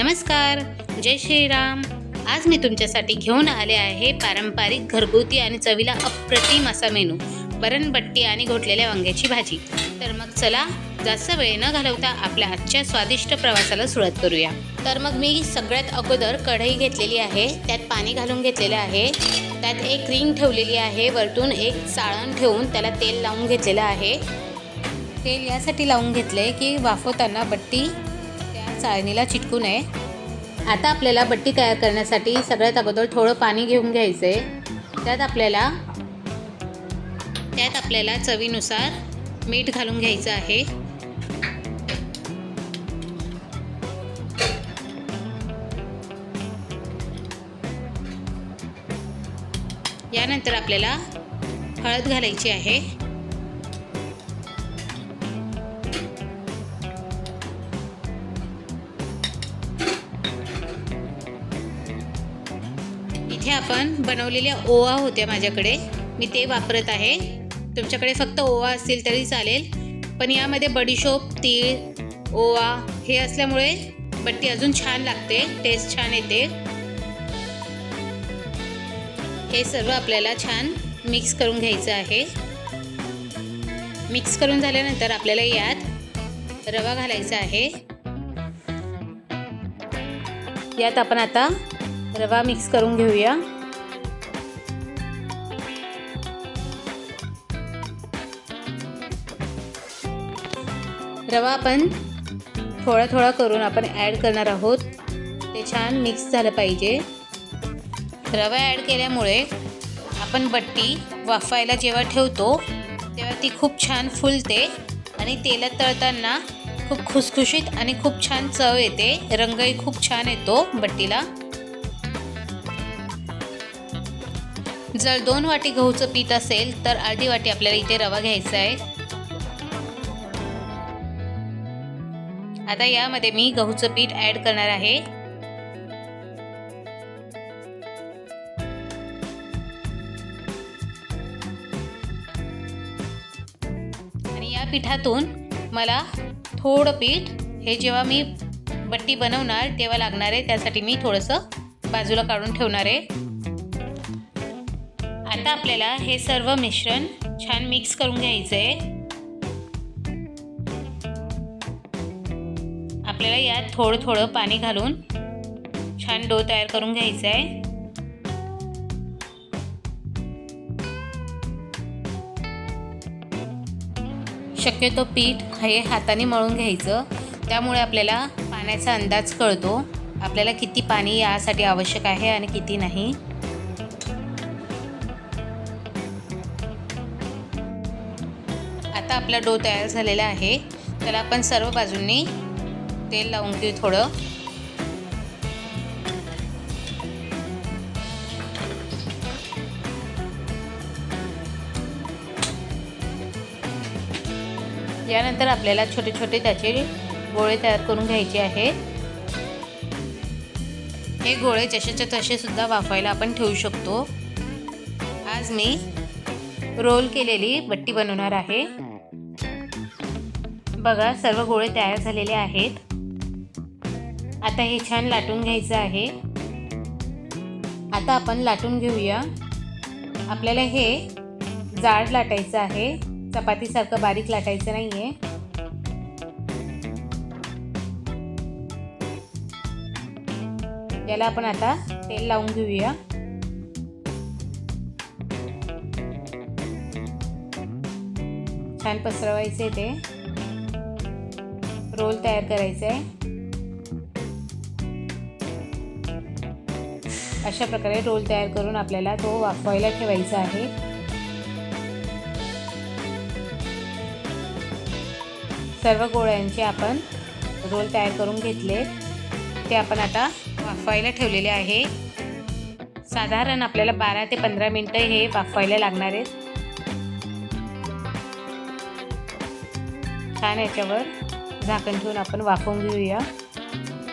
नमस्कार जय श्रीराम. आज मी तुमच्यासाठी घेऊन आले आहे पारंपरिक घरगुती आणि चवीला अप्रतिम असा मेनू बरणबट्टी आणि घोटलेल्या वांग्याची भाजी. तर मग चला जास्त वेळ न घालवता आपल्या आजच्या स्वादिष्ट प्रवासाला सुरुवात करूया. तर मग मी सगळ्यात अगोदर कढई घेतलेली आहे त्यात पाणी घालून घेतलेलं आहे. त्यात एक रिंग ठेवलेली आहे वरतून एक चाळण ठेवून त्याला तेल लावून घेतलेलं आहे. तेल यासाठी लावून घेतले की वाफवताना बट्टी चाळणीला चिटकू नये. आता आपल्याला बट्टी तयार करण्यासाठी सगळ्यात अगोदर थोडं पाणी घेऊन घ्यायचं आहे त्यात आपल्याला त्यात आपल्याला चवीनुसार मीठ घालून घ्यायचं आहे. यानंतर आपल्याला हळद घालायची आहे. आपण बनवलेल्या ओवा होत्या माझ्याकडे. मी ते वापरत आहे. तुमच्याकडे फक्त ओवा असतील तरी चालेल. पण यामध्ये बडीशोप तीळ ओवा हे असल्यामुळे बट्टी अजून छान लागते. टेस्ट छान येते. हे सर्व आपल्याला छान मिक्स करून घ्यायचं आहे. मिक्स करून झाल्यानंतर आपल्याला यात रवा घालायचा आहे. यात आपण आता रवा मिक्स करून घेऊया. रवा आपण थोडा थोडा करून आपण ॲड करणार आहोत. ते छान मिक्स झालं पाहिजे. रवा ॲड केल्यामुळे आपण बट्टी वाफायला जेव्हा ठेवतो तेव्हा ती खूप छान फुलते आणि तेलात तळताना खूप खुसखुशीत आणि खूप छान चव येते. रंगही खूप छान येतो बट्टीला. जर दोन वाटी गहूचं पीठ असेल तर अर्धी वाटी आपल्याला इथे रवा घ्यायचा आहे. आता यामध्ये मी गहूचं पीठ ॲड करणार आहे. आणि या पिठातून मला थोडं पीठ हे जेव्हा मी बट्टी बनवणार तेव्हा लागणार आहे. त्यासाठी मी थोडंसं बाजूला काढून ठेवणार आहे. आता आपल्याला हे सर्व मिश्रण छान मिक्स करून घ्यायचं आहे आपल्याला यात थोडं थोडं पाणी घालून छान डो तयार करून घ्यायचा आहे. शक्यतो पीठ हे हाताने मळून घ्यायचं. त्यामुळे आपल्याला पाण्याचा अंदाज कळतो. आपल्याला किती पाणी यासाठी आवश्यक आहे आणि किती नाही. आता आपला डो तयार झालेला आहे. त्याला आपण सर्व बाजूंनी तेल लावून घेऊ थोडं. यानंतर आपल्याला छोटे छोटे त्याचे गोळे तयार करून घ्यायचे आहेत. हे गोळे जसेच्या तसे सुद्धा वाफायला आपण ठेवू शकतो. आज मी रोल केलेली बट्टी बनवणार आहे. बघा सर्व गोळे तयार झालेले आहेत. आता हे छान लाटून घ्यायचं आहे. आता आपण लाटून घेऊया. आपल्याला हे जाड लाटायचं आहे. चपातीसारखं बारीक लाटायचं नाही आहे याला आपण आता तेल लावून घेऊया. छान पसरवायचे ते. रोल तयार करायचे आहे अशा प्रकारे रोल तयार करून आपल्याला तो वाफवायला ठेवायचा आहे. सर्व गोळ्यांचे आपण रोल तयार करून घेतले. ते आपण आता वाफवायला ठेवलेले आहे. साधारण आपल्याला बारा ते पंधरा मिनटं हे वाफवायला लागणार आहेत. छान याच्यावर झाकण ठेवून आपण वाफवून घेऊया.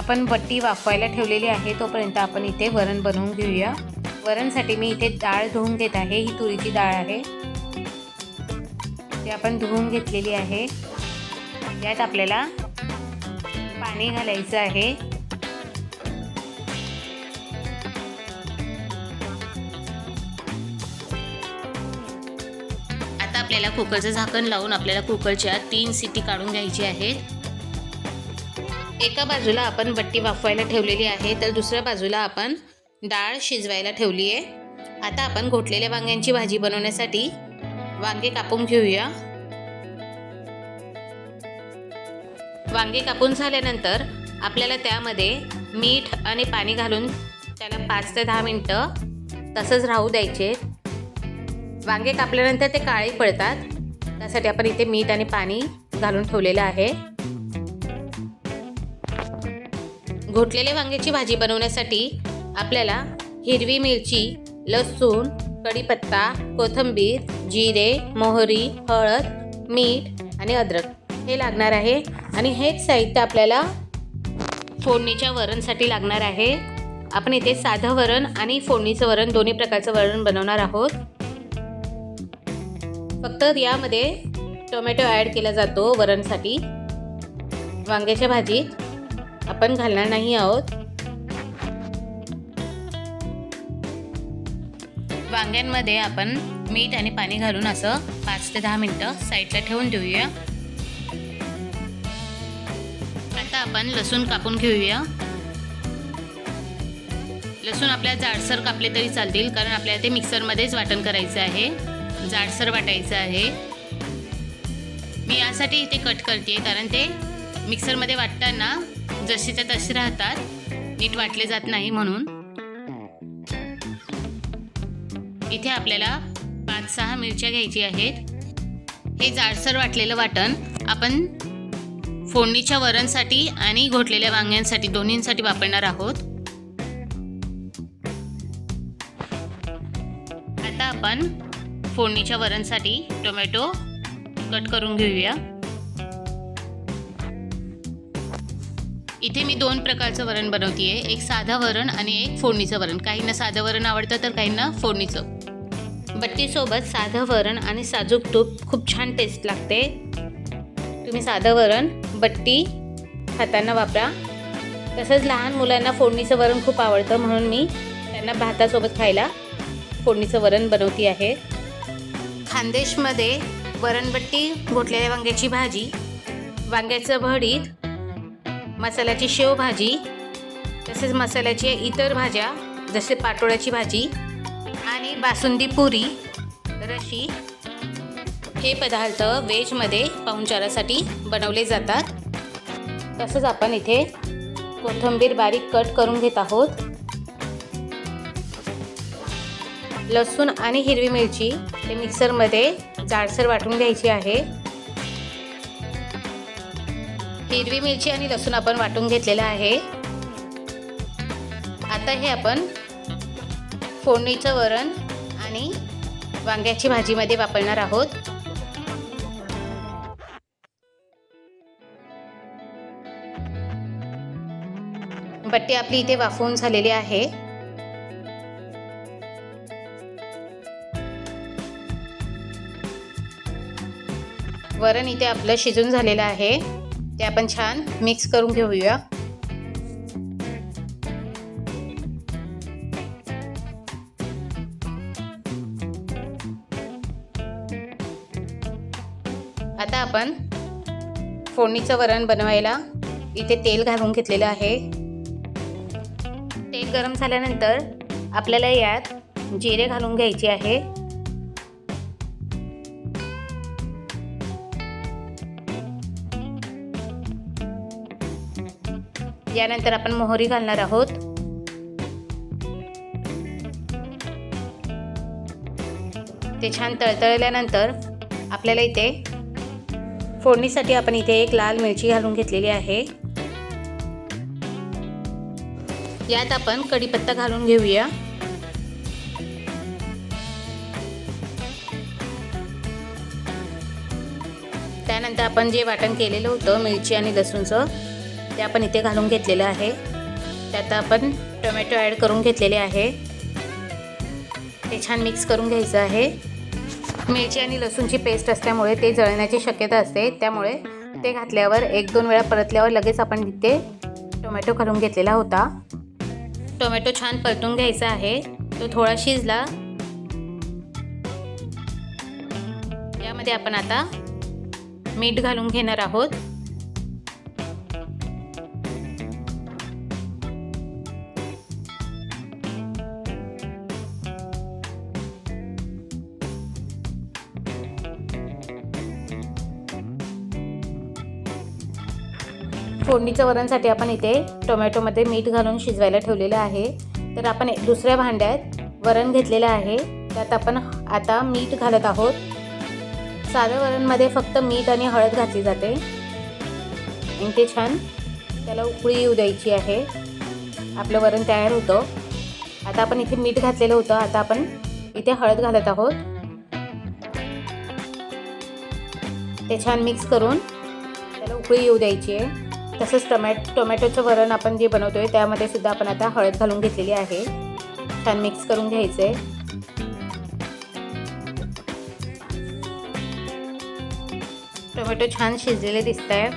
आपण बट्टी वाफवायला ठेवलेली आहे तोपर्यंत आपण इथे वरण बनवून घेऊया. वरणसाठी मी इथे डाळ धुवून घेत आहे ही तुरीची डाळ आहे. ती आपण धुवून घेतलेली आहे. यात आपल्याला पाणी घालायचं आहे. आता आपल्याला कुकरचं झाकण लावून आपल्याला कुकरच्या तीन सिटी काढून घ्यायची आहेत. एका बाजूला आपण बट्टी वाफवायला ठेवलेली आहे तर दुसऱ्या बाजूला आपण डाळ शिजवायला ठेवली आहे. आता आपण घोटलेल्या वांग्यांची भाजी बनवण्यासाठी वांगे कापून घेऊया. वांगे कापून झाल्यानंतर आपल्याला त्यामध्ये मीठ आणि पाणी घालून त्याला पाच ते दहा मिनटं तसंच राहू द्यायचे. वांगे कापल्यानंतर ते काळे पडतात. त्यासाठी आपण इथे मीठ आणि पाणी घालून ठेवलेलं आहे. घोटलेल्या वांग्याची भाजी बनवण्यासाठी आपल्याला हिरवी मिरची लसूण कढीपत्ता कोथिंबीर जिरे मोहरी हळद मीठ आणि अद्रक हे लागणार आहे. आणि हेच साहित्य आपल्याला फोडणीच्या वरणसाठी लागणार आहे. आपण इथे साधं वरण आणि फोडणीचं वरण दोन्ही प्रकारचं वरण बनवणार आहोत. फक्त यामध्ये टोमॅटो ॲड केला जातो वरणसाठी. वांग्याच्या भाजीत आपण घालणार नाही आहोत. वांग्यांमध्ये आपण मीठ आणि पाणी घालून असं पाच ते दहा मिनटं साईडला ठेवून देऊया. आता आपण लसूण कापून घेऊया. लसूण आपल्या जाडसर कापले तरी चालतील कारण आपल्याला ते मिक्सरमध्येच वाटण करायचं आहे. जाडसर वाटायचं आहे. मी यासाठी ते कट करते कारण ते मिक्सरमध्ये वाटताना जसे तशी तसे राहतात. नीट वाटले जात नाही म्हणून. इथे आपल्याला पाच सहा मिरच्या घ्यायची आहेत. हे जाडसर वाटलेलं वाटण आपण फोडणीच्या वरणसाठी आणि घोटलेल्या वांग्यांसाठी दोन्हींसाठी वापरणार आहोत. आता आपण फोडणीच्या वरणसाठी टोमॅटो कट करून घेऊया. इथे मी दोन प्रकारचं वरण बनवते आहे एक साधं वरण आणि एक फोडणीचं वरण. काहींना साधं वरण आवडतं तर काहींना फोडणीचं. बट्टीसोबत साधं वरण आणि साजूक तूप खूप छान टेस्ट लागते. तुम्ही साधं वरण बट्टी खाताना वापरा. तसंच लहान मुलांना फोडणीचं वरण खूप आवडतं म्हणून मी त्यांना भातासोबत खायला फोडणीचं वरण बनवती आहे. खानदेशमध्ये वरणबट्टी घोटलेल्या वांग्याची भाजी वांग्याचं भडीत मसाल्याची शेवभाजी तसेच मसाल्याचे इतर भाज्या जसे पाटोळ्याची भाजी आणि बासुंदी पुरी रशी हे पदार्थ व्हेजमध्ये पाहुणचारासाठी बनवले जातात. तसंच आपण इथे कोथिंबीर बारीक कट करून घेत आहोत. लसूण आणि हिरवी मिरची ते मिक्सरमध्ये जाडसर वाटून घ्यायची आहे. हिरवी मिरची आणि लसूण आपण वाटून घेतलेलं आहे. आता हे आपण फोडणीचं वरण आणि वांग्याची भाजीमध्ये वापरणार आहोत. बट्टी आपली इथे वाफवून झालेली आहे. वरण इथे आपलं शिजून झालेलं आहे. ते आपण छान मिक्स करून घेऊया. आता आपण फोडणीचं वरण बनवायला इथे तेल घालून घेतलेलं आहे. तेल गरम झाल्यानंतर आपल्याला यात जिरे घालून घ्यायचे आहे. यानंतर आपण मोहरी घालणार आहोत. ते छान तळतळल्यानंतर आपल्याला इथे फोडणीसाठी आपण इथे एक लाल मिरची घालून घेतलेली आहे. यात आपण कढीपत्ता घालून घेऊया. त्यानंतर आपण जे वाटण केलेलं होतं मिरची आणि लसूणचं ते आपण इथे घालून घेतलेलं आहे. त्यात आपण टोमॅटो ॲड करून घेतलेले आहे. ते छान मिक्स करून घ्यायचं आहे. मिरची आणि लसूणची पेस्ट असल्यामुळे ते जळण्याची शक्यता असते. त्यामुळे ते घातल्यावर एक दोन वेळा परतल्यावर लगेच आपण इथे टोमॅटो घालून घेतलेला होता. टोमॅटो छान परतून घ्यायचा आहे. तो थोडा शिजला. यामध्ये आपण आता मीठ घालून घेणार आहोत. फोडणीचं वरणसाठी आपण इथे टोमॅटोमध्ये मीठ घालून शिजवायला ठेवलेलं आहे. तर आपण दुसऱ्या भांड्यात वरण घेतलेलं आहे. त्यात आपण आता मीठ घालत आहोत. साधं वरणमध्ये फक्त मीठ आणि हळद घातली जाते. आणि ते छान त्याला उकळी येऊ द्यायची आहे. आपलं वरण तयार होतं. आता आपण इथे मीठ घातलेलं होतं. आता आपण इथे हळद घालत आहोत. ते छान मिक्स करून त्याला उकळी येऊ द्यायची आहे. तसंच टमॅट टोमॅटोचं वरण आपण जे बनवतोय त्यामध्ये सुद्धा आपण आता हळद घालून घेतलेली आहे. छान मिक्स करून घ्यायचं आहे टोमॅटो छान शिजलेले दिसत आहे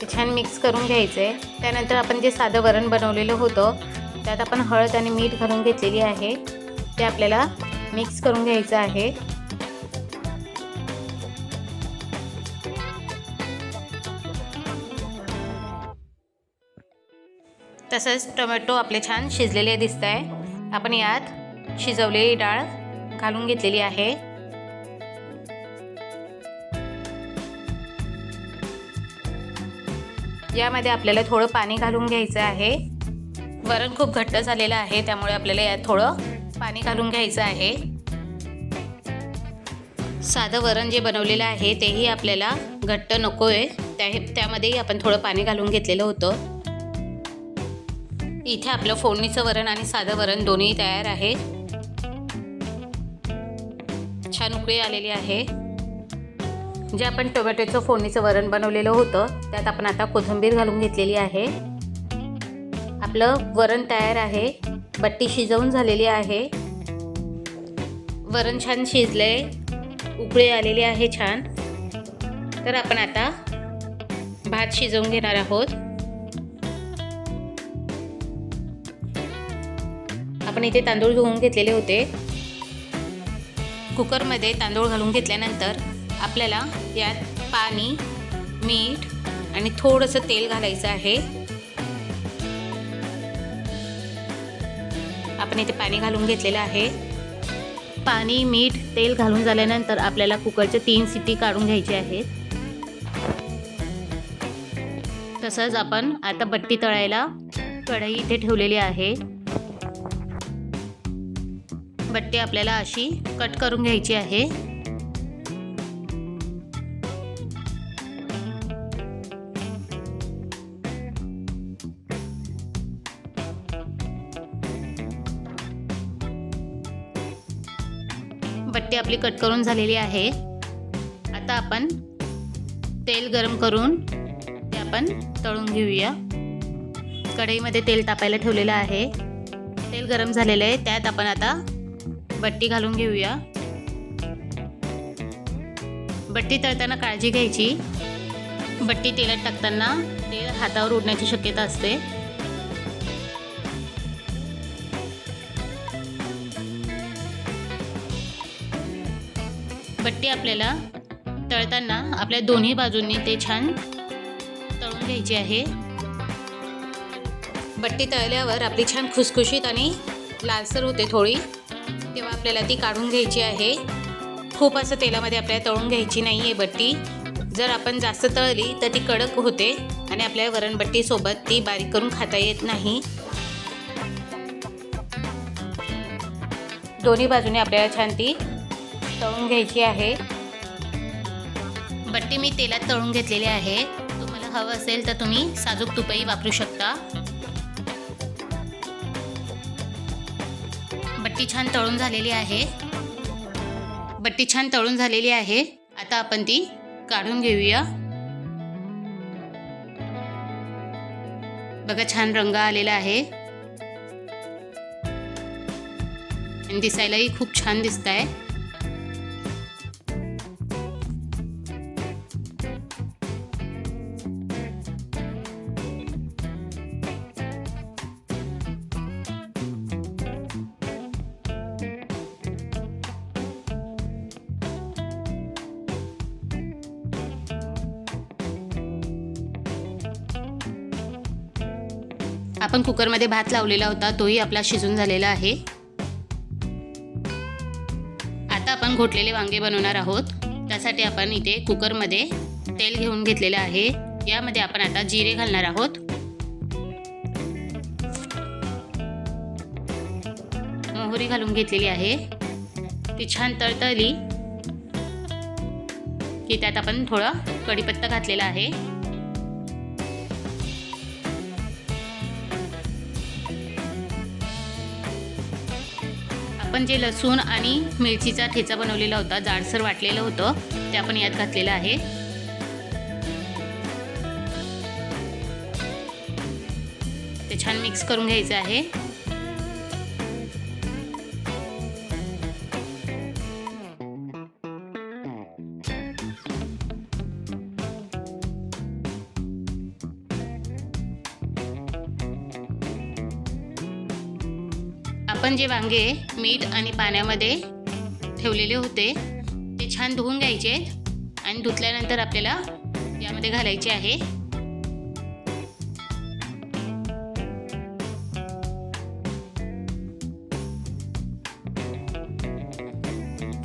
ते छान मिक्स करून घ्यायचे त्यानंतर आपण जे साधं वरण बनवलेलं होतं त्यात आपण हळद आणि मीठ घालून घेतलेली आहे. ते आपल्याला मिक्स करून घ्यायचं आहे. तसंच टोमॅटो आपले छान शिजलेले दिसत आहे आपण यात शिजवलेली डाळ घालून घेतलेली आहे. यामध्ये आपल्याला थोडं पाणी घालून घ्यायचं आहे. वरण खूप घट्ट झालेलं आहे त्यामुळे आपल्याला यात थोडं पाणी घालून घ्यायचं आहे. साधं वरण जे बनवलेलं आहे तेही आपल्याला घट्ट नको आहे त्या त्यामध्येही आपण थोडं पाणी घालून घेतलेलं होतं. इथे आपलं फोडणीचं वरण आणि साधं वरण दोन्ही तयार आहे. छान उकळी आलेली आहे. जे आपण टोमॅटोचं फोडणीचं वरण बनवलेलं होतं त्यात आपण आता कोथिंबीर घालून घेतलेली आहे. आपलं वरण तयार आहे. बट्टी शिजवून झालेली आहे. वरण छान शिजले उकळी आलेली आहे छान. तर आपण आता भात शिजवून घेणार आहोत. आपण इथे तांदूळ धुवून घेतलेले होते. कुकरमध्ये तांदूळ घालून घेतल्यानंतर आपल्याला यात पाणी मीठ आणि थोडंसं तेल घालायचं आहे. आपण इथे पाणी घालून घेतलेलं आहे. पाणी मीठ तेल घालून झाल्यानंतर आपल्याला कुकरच्या तीन सिटी काढून घ्यायची आहेत. तसंच आपण आता बट्टी तळायला कढई इथे ठेवलेली आहे. बट्टी आपल्याला अशी कट करून घ्यायची आहे. बट्टी आपली कट करून झालेली आहे. आता आपण तेल गरम करून ते आपण तळून घेऊया. कढईमध्ये तेल तापायला ठेवलेलं आहे. तेल गरम झालेलं आहे. त्यात आपण आता बट्टी घालून घेऊया. बट्टी तळताना काळजी घ्यायची. बट्टी तेलात टाकताना तेल हातावर उडण्याची शक्यता असते. बट्टी आपल्याला तळताना आपल्या दोन्ही बाजूंनी ते छान तळून घ्यायची आहे. बट्टी तळल्यावर आपली छान खुसखुशीत आणि लालसर होते थोडी. तेव्हा आपल्याला ती काढून घ्यायची आहे. खूप असं तेलामध्ये आपल्याला तळून घ्यायची नाही आहे बट्टी. जर आपण जास्त तळली तर ती कडक होते आणि आपल्या वरणबट्टीसोबत ती बारीक करून खाता येत नाही. दोन्ही बाजूने आपल्याला छान ती तळून घ्यायची आहे. बट्टी मी तेलात तळून घेतलेली आहे. तुम्हाला हवं असेल तर तुम्ही साजूक तुपही वापरू शकता. बट्टी छान तळून झालेली आहे. बट्टी छान तळून झालेली आहे. आता आपण ती काढून घेऊया. बघा छान रंग आलेला आहे. आणि दिसायलाही खूप छान दिसत आहे आपण कुकरमध्ये भात लावलेला होता तोही आपला शिजून झालेला आहे. आता आपण घोटलेले वांगे बनवणार आहोत. त्यासाठी आपण इथे कुकरमध्ये तेल घेऊन घेतलेलं आहे. यामध्ये आपण आता जिरे घालणार आहोत. मोहरी घालून घेतलेली आहे. ती छान तळतळली की त्यात आपण थोडा कढीपत्ता घातलेला आहे. आपण जे लसूण आणि मिरचीचा ठेचा बनवलेला होता जाडसर वाटलेलं होतं ते आपण यात घातलेलं आहे. ते छान मिक्स करून घ्यायचं आहे. आपण जे वांगे मीठ आणि पाण्यामध्ये ठेवलेले होते ते छान धुवून घ्यायचे आणि धुतल्यानंतर आपल्याला यामध्ये घालायचे आहे.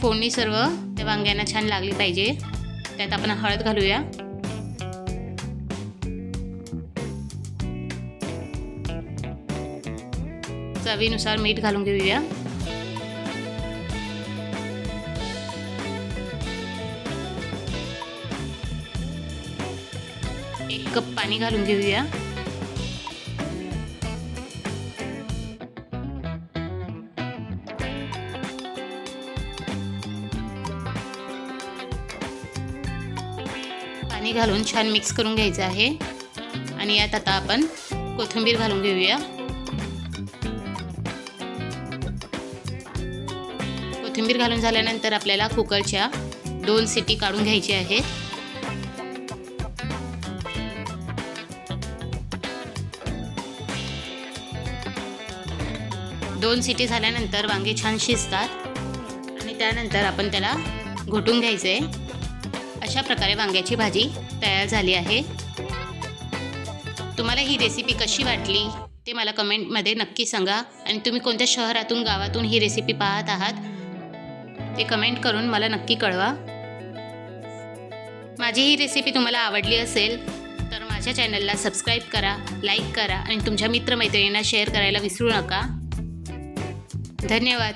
फोडणी सर्व त्या वांग्यांना छान लागली पाहिजे. त्यात आपण हळद घालूया. चवीनुसार मीठ घालून घेऊया. एक कप पाणी घालून घेऊया. पाणी घालून छान मिक्स करून घ्यायचं आहे. आणि यात आता आपण कोथिंबीर घालून घेऊया. कोथिंबीर घालून झाल्यानंतर आपल्याला कुकरच्या दोन सिटी काढून घ्यायची आहेत. दोन सिटी झाल्यानंतर वांगे छान शिजतात. आणि त्यानंतर आपण त्याला घोटून घ्यायचं आहे अशा प्रकारे वांग्याची भाजी तयार झाली आहे. तुम्हाला ही रेसिपी कशी वाटली ते मला कमेंटमध्ये नक्की सांगा. आणि तुम्ही कोणत्या शहरातून गावातून ही रेसिपी पाहत आहात ते कमेंट करून मला नक्की कळवा. माझी ही रेसिपी तुम्हाला आवडली असेल तर माझ्या चॅनलला सबस्क्राईब करा लाईक करा आणि तुमच्या मित्रमैत्रिणींना शेअर करायला विसरू नका. धन्यवाद.